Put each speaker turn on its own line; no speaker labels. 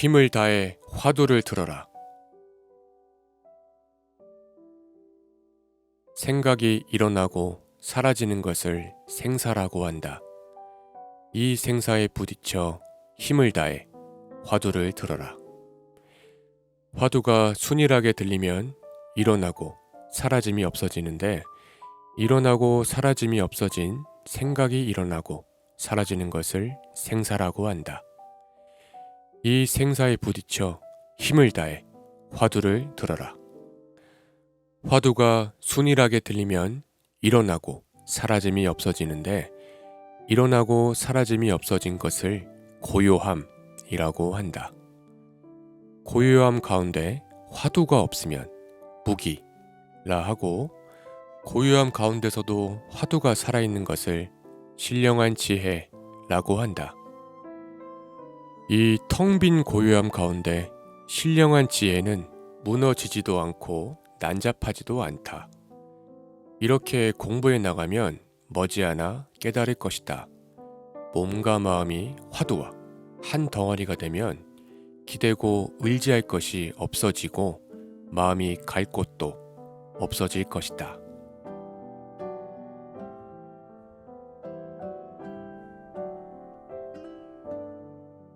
힘을 다해 화두를 들어라. 생각이 일어나고 사라지는 것을 생사라고 한다. 이 생사에 부딪혀 힘을 다해 화두를 들어라. 화두가 순일하게 들리면 일어나고 사라짐이 없어지는데 일어나고 사라짐이 없어진 생각이 일어나고 사라지는 것을 생사라고 한다. 이 생사에 부딪혀 힘을 다해 화두를 들어라. 화두가 순일하게 들리면 일어나고 사라짐이 없어지는데 일어나고 사라짐이 없어진 것을 고요함이라고 한다. 고요함 가운데 화두가 없으면 무기라 하고 고요함 가운데서도 화두가 살아있는 것을 신령한 지혜라고 한다. 이 텅 빈 고요함 가운데 신령한 지혜는 무너지지도 않고 난잡하지도 않다. 이렇게 공부해 나가면 머지않아 깨달을 것이다. 몸과 마음이 화두와 한 덩어리가 되면 기대고 의지할 것이 없어지고 마음이 갈 곳도 없어질 것이다.